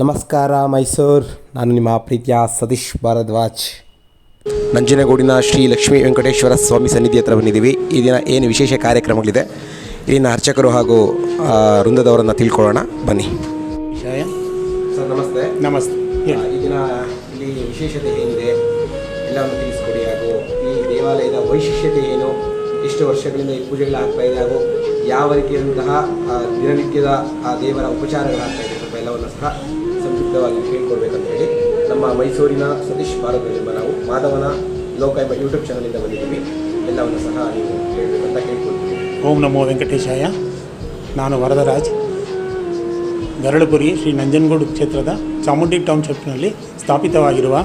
ನಮಸ್ಕಾರ ಮೈಸೂರು. ನಾನು ನಿಮ್ಮ ಪ್ರೀತಿಯ ಸತೀಶ್ ಭಾರದ್ವಾಜ್. ನಂಜನಗೂಡಿನ ಶ್ರೀ ಲಕ್ಷ್ಮೀ ವೆಂಕಟೇಶ್ವರ ಸ್ವಾಮಿ ಸನ್ನಿಧಿ ಹತ್ರ ಬಂದಿದ್ದೀವಿ. ಈ ದಿನ ಏನು ವಿಶೇಷ ಕಾರ್ಯಕ್ರಮಗಳಿದೆ? ಇಲ್ಲಿನ ಅರ್ಚಕರು ಹಾಗೂ ವೃಂದದವರನ್ನು ತಿಳ್ಕೊಳ್ಳೋಣ. ಬನ್ನಿ. ವಿಷಯ? ಸರ್ ನಮಸ್ತೆ. ನಮಸ್ತೆ. ಈ ದಿನ ಇಲ್ಲಿ ವಿಶೇಷತೆ ಏನಿದೆ? ಎಲ್ಲವನ್ನು ತಿಳಿಸ್ಕೊಡಿ ಹಾಗೂ ಈ ದೇವಾಲಯದ ವೈಶಿಷ್ಟ್ಯತೆ ಏನು? ಎಷ್ಟು ವರ್ಷಗಳಿಂದ ಈ ಪೂಜೆಗಳು ಆಗ್ತಾ ಇದೆ ಹಾಗೂ ಯಾವ ರೀತಿಯಾದಂತಹ ದಿನನಿತ್ಯದ ಆ ದೇವರ ಉಪಚಾರಗಳಾಗ್ತಾ ಇದೆ? ಎಲ್ಲವನ್ನು ಸಹ ಸಂಕ್ಷಿಪ್ತವಾಗಿ ಹೇಳ್ಕೊಡ್ಬೇಕಂತ ಹೇಳಿ ನಮ್ಮ ಮೈಸೂರಿನ ಸತೀಶ್ ಭಾರತದಲ್ಲಿ ನಾವು ಮಾಧವನ ಲೋಕ ಎಂಬ ಯೂಟ್ಯೂಬ್ ಚಾನಲಿಂದ ಬಂದಿದ್ದೀವಿ. ಎಲ್ಲವನ್ನು ಸಹ ನೀವು ಹೇಳಬೇಕಂತ ಕೇಳ್ಕೊಳ್ತೀವಿ ಓಂ ನಮೋ ವೆಂಕಟೇಶಾಯ. ನಾನು ವರದರಾಜ್. ಗರಳಪುರಿ ಶ್ರೀ ನಂಜನಗೂಡು ಕ್ಷೇತ್ರದ ಚಾಮುಂಡಿ ಟೌನ್ಶಿಪ್ನಲ್ಲಿ ಸ್ಥಾಪಿತವಾಗಿರುವ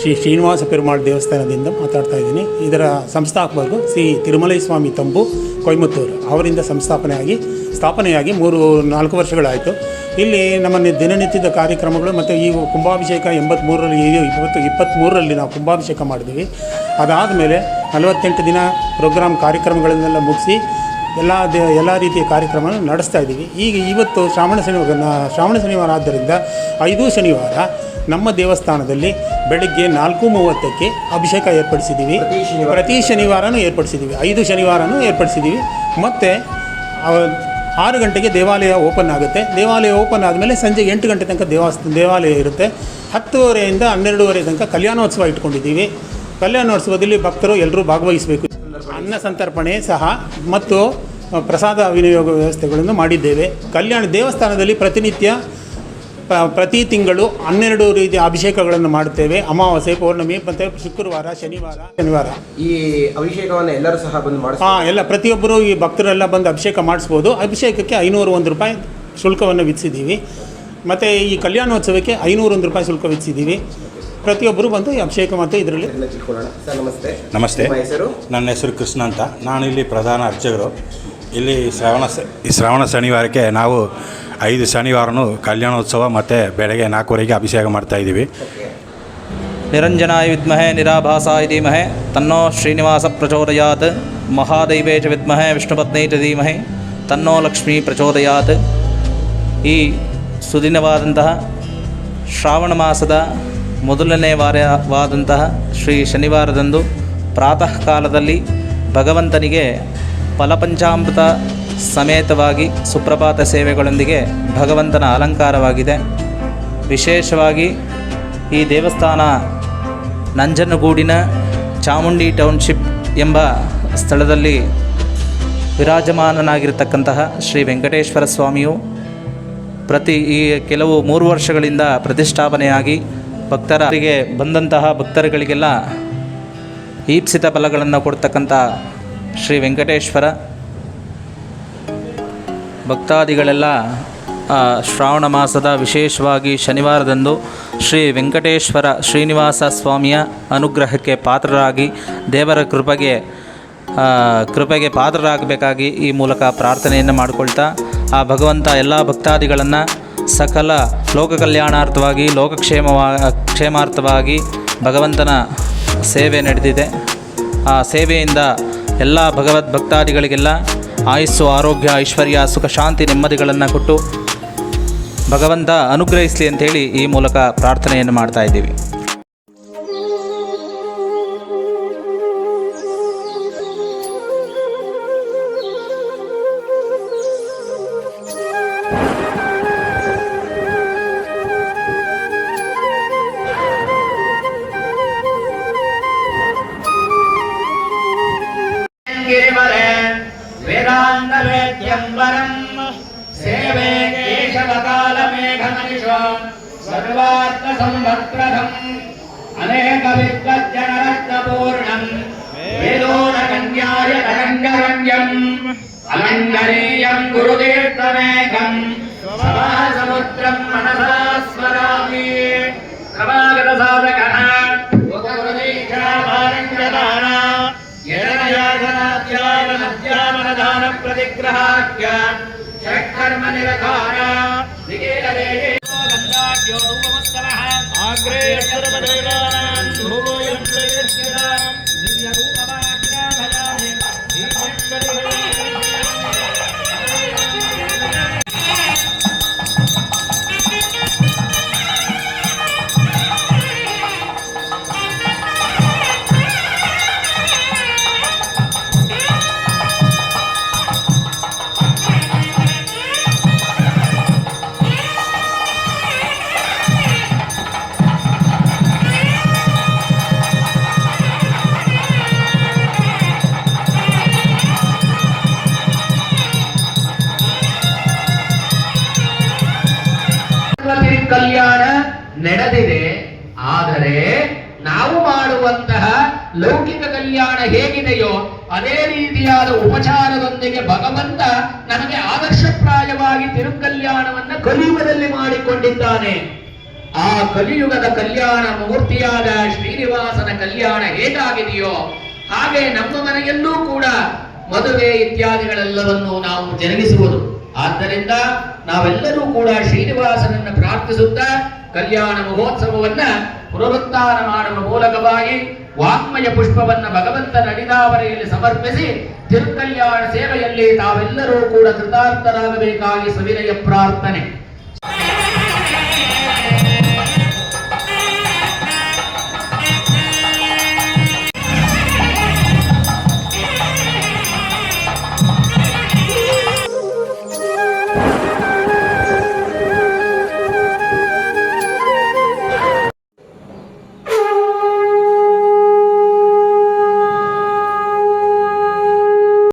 ಶ್ರೀ ಶ್ರೀನಿವಾಸ ಪೆರುಮಾಳ್ ದೇವಸ್ಥಾನದಿಂದ ಮಾತಾಡ್ತಾ ಇದ್ದೀನಿ. ಇದರ ಸಂಸ್ಥಾಪಕರು ಶ್ರೀ ತಿರುಮಲೈ ಸ್ವಾಮಿ ತಂಬು ಕೊಯಮತ್ತೂರು. ಅವರಿಂದ ಸಂಸ್ಥಾಪನೆಯಾಗಿ, ಸ್ಥಾಪನೆಯಾಗಿ ಮೂರು, ನಾಲ್ಕು ವರ್ಷಗಳಾಯಿತು. ಇಲ್ಲಿ ನಮ್ಮ ದಿನನಿತ್ಯದ ಕಾರ್ಯಕ್ರಮಗಳು ಮತ್ತು ಈ ಕುಂಭಾಭಿಷೇಕ ಎಂಬತ್ತ್ಮೂರರಲ್ಲಿ ಇವತ್ತು ಇಪ್ಪತ್ತ್ಮೂರರಲ್ಲಿ ನಾವು ಕುಂಭಾಭಿಷೇಕ ಮಾಡಿದ್ವಿ. ಅದಾದ ಮೇಲೆ ನಲವತ್ತೆಂಟು ದಿನ ಪ್ರೋಗ್ರಾಮ್ ಕಾರ್ಯಕ್ರಮಗಳನ್ನೆಲ್ಲ ಮುಗಿಸಿ ಎಲ್ಲ ದೇ, ಎಲ್ಲ ರೀತಿಯ ಕಾರ್ಯಕ್ರಮಗಳನ್ನು ನಡೆಸ್ತಾ ಇದ್ದೀವಿ. ಈಗ ಇವತ್ತು ಶ್ರಾವಣ ಶನಿವಾರ ಶ್ರಾವಣ ಶನಿವಾರ ಆದ್ದರಿಂದ ಐದು ಶನಿವಾರ ನಮ್ಮ ದೇವಸ್ಥಾನದಲ್ಲಿ ಬೆಳಗ್ಗೆ ನಾಲ್ಕು ಮೂವತ್ತಕ್ಕೆ ಅಭಿಷೇಕ ಏರ್ಪಡಿಸಿದ್ದೀವಿ. ಪ್ರತಿ ಶನಿವಾರ? ಶನಿವಾರನೂ ಏರ್ಪಡಿಸಿದ್ದೀವಿ. ಐದು ಶನಿವಾರನೂ ಏರ್ಪಡಿಸಿದ್ದೀವಿ. ಮತ್ತು ಆರು ಗಂಟೆಗೆ ದೇವಾಲಯ ಓಪನ್ ಆಗುತ್ತೆ. ದೇವಾಲಯ ಓಪನ್ ಆದಮೇಲೆ ಸಂಜೆ ಎಂಟು ಗಂಟೆ ತನಕ ದೇವಸ್ಥಾನ ದೇವಾಲಯ ಇರುತ್ತೆ. ಹತ್ತುವರೆಯಿಂದ ಹನ್ನೆರಡುವರೆ ತನಕ ಕಲ್ಯಾಣೋತ್ಸವ ಇಟ್ಕೊಂಡಿದ್ದೀವಿ. ಕಲ್ಯಾಣೋತ್ಸವದಲ್ಲಿ ಭಕ್ತರು ಎಲ್ಲರೂ ಭಾಗವಹಿಸಬೇಕು. ಅನ್ನ ಸಂತರ್ಪಣೆ ಸಹ ಮತ್ತು ಪ್ರಸಾದ ವಿನಿಯೋಗ ವ್ಯವಸ್ಥೆಗಳನ್ನು ಮಾಡಿದ್ದೇವೆ. ಕಲ್ಯಾಣ ದೇವಸ್ಥಾನದಲ್ಲಿ ಪ್ರತಿನಿತ್ಯ ಪ್ರತಿ ತಿಂಗಳು ಹನ್ನೆರಡು ರೀತಿಯ ಅಭಿಷೇಕಗಳನ್ನು ಮಾಡುತ್ತೇವೆ. ಅಮಾವಾಸ್ಯೆ ಪೌರ್ಣಮಿ ಮತ್ತು ಶುಕ್ರವಾರ ಶನಿವಾರ ಶನಿವಾರ. ಈ ಅಭಿಷೇಕವನ್ನು ಎಲ್ಲರೂ ಸಹ ಬಂದು ಮಾಡಿ ಹಾಂ ಎಲ್ಲ ಪ್ರತಿಯೊಬ್ಬರು ಈ ಭಕ್ತರೆಲ್ಲ ಬಂದು ಅಭಿಷೇಕ ಮಾಡಿಸ್ಬೋದು. ಅಭಿಷೇಕಕ್ಕೆ ಐನೂರು ಒಂದು ರೂಪಾಯಿ ಶುಲ್ಕವನ್ನು ವಿಧಿಸಿದ್ದೀವಿ. ಮತ್ತು ಈ ಕಲ್ಯಾಣೋತ್ಸವಕ್ಕೆ ಐನೂರು ಒಂದು ರೂಪಾಯಿ ಶುಲ್ಕ ವಿಧಿಸಿದ್ದೀವಿ. ಪ್ರತಿಯೊಬ್ಬರು ಬಂದು ಈ ಅಭಿಷೇಕ ಮತ್ತು ಇದರಲ್ಲಿ ಸರ್ ನಮಸ್ತೆ. ನಮಸ್ತೆ. ನನ್ನ ಹೆಸರು ಕೃಷ್ಣ ಅಂತ. ನಾನು ಇಲ್ಲಿ ಪ್ರಧಾನ ಅರ್ಚಕರು. ಇಲ್ಲಿ ಶ್ರಾವಣ ಈ ಶ್ರಾವಣ ಶನಿವಾರಕ್ಕೆ ನಾವು ಐದು ಶನಿವಾರನೂ ಕಲ್ಯಾಣೋತ್ಸವ ಮತ್ತು ಬೆಳಗ್ಗೆ ನಾಲ್ಕುವರೆಗೆ ಅಭಿಷೇಕ ಮಾಡ್ತಾ ಇದ್ದೀವಿ. ನಿರಂಜನಾಯ ವಿದ್ಮಹೆ ನಿರಾಭಾಸಾಯ ಧೀಮಹೆ ತನ್ನೋ ಶ್ರೀನಿವಾಸ ಪ್ರಚೋದಯಾತ್. ಮಹಾದೈವೇ ಚ ವಿದ್ಮಹೆ ವಿಷ್ಣುಪತ್ನಿ ಚ ಧೀಮಹೆ ತನ್ನೋ ಲಕ್ಷ್ಮೀ ಪ್ರಚೋದಯಾತ್. ಈ ಸುದಿನವಾದಂತಹ ಶ್ರಾವಣ ಮಾಸದ ಮೊದಲನೇ ವಾರವಾದಂತಹ ಶ್ರೀ ಶನಿವಾರದಂದು ಪ್ರಾತಃ ಕಾಲದಲ್ಲಿ ಭಗವಂತನಿಗೆ ಫಲಪಂಚಾಮೃತ ಸಮೇತವಾಗಿ ಸುಪ್ರಭಾತ ಸೇವೆಗಳೊಂದಿಗೆ ಭಗವಂತನ ಅಲಂಕಾರವಾಗಿದೆ. ವಿಶೇಷವಾಗಿ ಈ ದೇವಸ್ಥಾನ ನಂಜನಗೂಡಿನ ಚಾಮುಂಡಿ ಟೌನ್ಶಿಪ್ ಎಂಬ ಸ್ಥಳದಲ್ಲಿ ವಿರಾಜಮಾನನಾಗಿರತಕ್ಕಂತಹ ಶ್ರೀ ವೆಂಕಟೇಶ್ವರ ಸ್ವಾಮಿಯು ಪ್ರತಿ ಈ ಕೆಲವು ಮೂರು ವರ್ಷಗಳಿಂದ ಪ್ರತಿಷ್ಠಾಪನೆಯಾಗಿ ಭಕ್ತರಿಗೆ ಬಂದಂತಹ ಭಕ್ತರುಗಳಿಗೆಲ್ಲ ಈಪ್ಸಿತ ಫಲಗಳನ್ನು ಕೊಡ್ತಕ್ಕಂಥ ಶ್ರೀ ವೆಂಕಟೇಶ್ವರ. ಭಕ್ತಾದಿಗಳೆಲ್ಲ ಶ್ರಾವಣ ಮಾಸದ ವಿಶೇಷವಾಗಿ ಶನಿವಾರದಂದು ಶ್ರೀ ವೆಂಕಟೇಶ್ವರ ಶ್ರೀನಿವಾಸ ಸ್ವಾಮಿಯ ಅನುಗ್ರಹಕ್ಕೆ ಪಾತ್ರರಾಗಿ, ದೇವರ ಕೃಪೆಗೆ ಕೃಪೆಗೆ ಪಾತ್ರರಾಗಬೇಕಾಗಿ ಈ ಮೂಲಕ ಪ್ರಾರ್ಥನೆಯನ್ನು ಮಾಡಿಕೊಳ್ತಾ, ಆ ಭಗವಂತ ಎಲ್ಲ ಭಕ್ತಾದಿಗಳನ್ನು ಸಕಲ ಲೋಕ ಕಲ್ಯಾಣಾರ್ಥವಾಗಿ ಲೋಕಕ್ಷೇಮವಾ ಕ್ಷೇಮಾರ್ಥವಾಗಿ ಭಗವಂತನ ಸೇವೆ ನಡೆದಿದೆ. ಆ ಸೇವೆಯಿಂದ ಎಲ್ಲ ಭಗವದ್ ಭಕ್ತಾದಿಗಳಿಗೆಲ್ಲ ಆಯಸ್ಸು, ಆರೋಗ್ಯ, ಐಶ್ವರ್ಯ, ಸುಖ, ಶಾಂತಿ, ನೆಮ್ಮದಿಗಳನ್ನು ಕೊಟ್ಟು ಭಗವಂತ ಅನುಗ್ರಹಿಸಲಿ ಅಂತೇಳಿ ಈ ಮೂಲಕ ಪ್ರಾರ್ಥನೆಯನ್ನು ಮಾಡ್ತಾ ಇದ್ದೀವಿ. మేఘమనిషో సర్వార్థ సంభత్రథం అనేక విద్వజ్జనరత్నపూర్ణం వేదోన కన్యాయ తరంగరంగ్యం అనంగరీయం గురుతీర్థమేకం సముద్రం మనసా స్మరామి సమాగత षट्कर्म निरकारा निकेतरे आग्रे सर्वदेवानां ಆದರೆ ನಾವು ಮಾಡುವಂತಹ ಲೌಕಿಕ ಕಲ್ಯಾಣ ಹೇಗಿದೆಯೋ ಅದೇ ರೀತಿಯಾದ ಉಪಚಾರದೊಂದಿಗೆ ಭಗವಂತ ನಮಗೆ ಆದರ್ಶಪ್ರಾಯವಾಗಿ ತಿರುಕಲ್ಯಾಣವನ್ನ ಕಲಿಯುಗದಲ್ಲಿ ಮಾಡಿಕೊಂಡಿದ್ದಾನೆ. ಆ ಕಲಿಯುಗದ ಕಲ್ಯಾಣ ಮೂರ್ತಿಯಾದ ಶ್ರೀನಿವಾಸನ ಕಲ್ಯಾಣ ಹೇಗಾಗಿದೆಯೋ ಹಾಗೆ ನಮ್ಮ ಮನೆಯಲ್ಲೂ ಕೂಡ ಮದುವೆ ಇತ್ಯಾದಿಗಳೆಲ್ಲವನ್ನು ನಾವು ಜರುಗಿಸುವುದು. ಆದ್ದರಿಂದ ನಾವೆಲ್ಲರೂ ಕೂಡ ಶ್ರೀನಿವಾಸನನ್ನ ಪ್ರಾರ್ಥಿಸುತ್ತಾ ಕಲ್ಯಾಣ ಮಹೋತ್ಸವವನ್ನ ಪುನರುತ್ಥಾನ ಮಾಡುವ ಮೂಲಕವಾಗಿ ವಾಗ್ಮಯ ಪುಷ್ಪವನ್ನ ಭಗವಂತ ನಡಿದಾವರೆಯಲ್ಲಿ ಸಮರ್ಪಿಸಿ ತಿರುಕಲ್ಯಾಣ ಸೇವೆಯಲ್ಲಿ ತಾವೆಲ್ಲರೂ ಕೂಡ ಕೃತಾರ್ಥರಾಗಬೇಕಾಗಿ ಸವಿನಯ ಪ್ರಾರ್ಥನೆ.